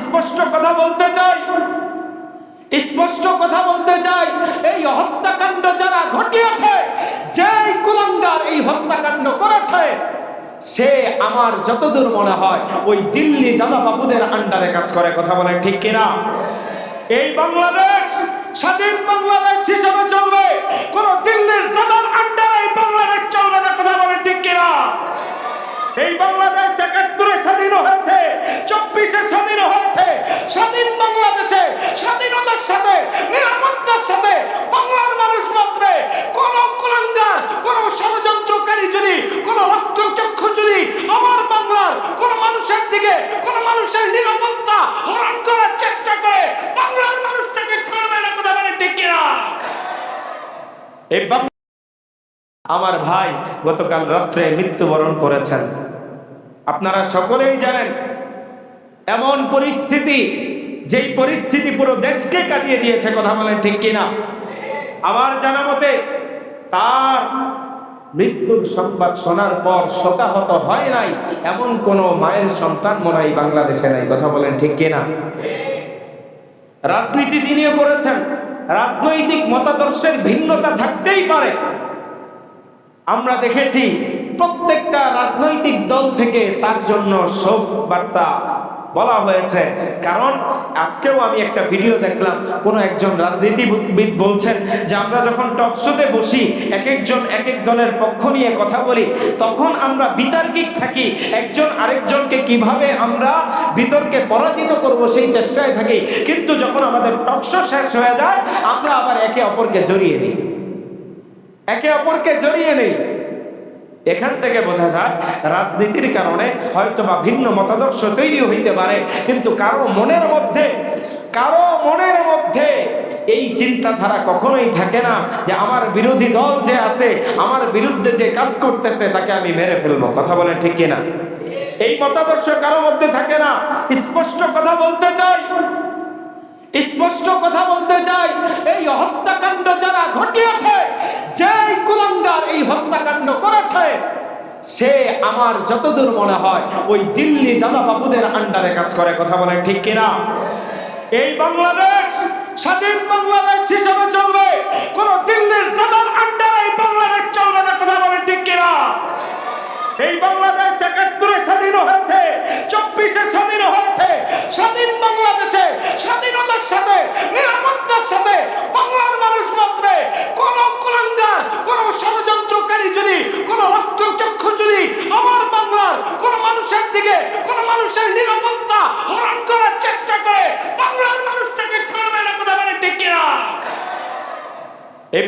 স্পষ্ট কথা বলতে চাই। স্পষ্ট কথা বলতে চাই, এই হত্যাকাণ্ড যারা ঘটিয়েছে, যেই কুলঙ্গার এই হত্যাকাণ্ড করেছে, সে আমার যতদূর মনে হয় ওই দিল্লি দাদা বাবুদের আন্ডারে কাজ করে, কথা বলে ঠিক কিনা? এই বাংলাদেশ, স্বাধীন বাংলাদেশ হিসাবে চলবে, কোন দিল্লির দাদার আন্ডারে বাংলাদেশ চলবে না কথা বলে ঠিক কিনা এই বাংলাদেশ একাত্তরে স্বাধীন হয়েছে চব্বিশে স্বাধীন হয়েছে স্বাধীন বাংলাদেশে স্বাধীনতার সাথে, নিরাপত্তার সাথে বাংলার মানুষ বাঁচবে। কোন কোন ষড়যন্ত্রকারী যদি, কোন যদি আমার বাংলার কোন মানুষের দিকে, কোন মানুষের নিরাপত্তা হরণ করার চেষ্টা করে, বাংলার মানুষটাকে ছাড়বে না ঠিক এই আমার ভাই গতকাল রাত্রে মৃত্যুবরণ করেছেন। আপনারা সকলেই জানেন, এমন পরিস্থিতি যেই পরিস্থিতি পুরো দেশকে কাটিয়ে দিয়েছে, কথা বলেন ঠিক কিনা? আমার জানা মতে, তার মৃত্যুর সংবাদ শোনার পর শোকাহত হয় নাই, এমন কোন মায়ের সন্তান মনে হয় বাংলাদেশে নাই, কথা বলেন ঠিক কিনা? রাজনীতি তিনিও করেছেন, রাজনৈতিক মতাদর্শের ভিন্নতা থাকতেই পারে। আমরা দেখেছি, প্রত্যেকটা রাজনৈতিক দল থেকে তার জন্য শোক বার্তা বলা হয়েছে। কারণ আজকেও আমি একটা ভিডিও দেখলাম, কোনো একজন রাজনীতিবিদ বলছেন যে আমরা যখন টকশোতে বসি এক একজন এক এক দলের পক্ষ নিয়ে কথা বলি, তখন আমরা বিতার্কিক থাকি। একজন আরেকজনকে কীভাবে আমরা বিতর্কে পরাজিত করব সেই চেষ্টায় থাকি। কিন্তু যখন আমাদের টকশো শেষ হয়ে যায়, আমরা আবার একে অপরকে জড়িয়ে নিই। একে অপরকে জড়িয়ে নেই। এখান থেকে বোঝা যায়, রাজনীতির কারণে হয়তো বা ভিন্ন মতাদর্শ তৈরি হইতে পারে, কিন্তু কারও মনের মধ্যে, কারও মনের মধ্যে এই চিন্তাধারা কখনোই থাকে না যে আমার বিরোধী দল যে আছে, আমার বিরুদ্ধে যে কাজ করতেছে, তাকে আমি মেরে ফেলব। কথা বলে ঠিক কিনা? এই মতাদর্শ কারও মধ্যে থাকে না। স্পষ্ট কথা বলতে চাই। স্পষ্ট কথা বলতে চাই। এই হত্যাকাণ্ড যারা ঘটিয়েছে হত্যাকাণ্ড করেছে, সে আমার যতদূর মনে হয় ওই দিল্লি দাদা বাবুদের আন্ডারে কাজ করে, কথা বলে ঠিক কিনা? এই বাংলাদেশ স্বাধীন বাংলাদেশ হিসাবে চলবে, কোন দিল্লির দাদার আন্ডারে এই বাংলাদেশ চলবে না, কথা বলে ঠিক কিনা? এই বাংলাদেশ একাত্তরে স্বাধীন হয়েছে, চব্বিশে স্বাধীন হয়েছে, স্বাধীন বাংলাদেশে স্বাধীনতার সাথে, নিরাপত্তার সাথে বাংলার মানুষ বাঁচবে, কোন কুলাঙ্গার কোন ষড়যন্ত্রকারী যদি কোন রক্তচক্ষু যদি আমার বাংলার কোন মানুষের দিকে কোন মানুষের নিরাপত্তা হরণ করার চেষ্টা করে, বাংলার মানুষটাকে ছাড়বে না কথা বলে ঠিক কিনা? এই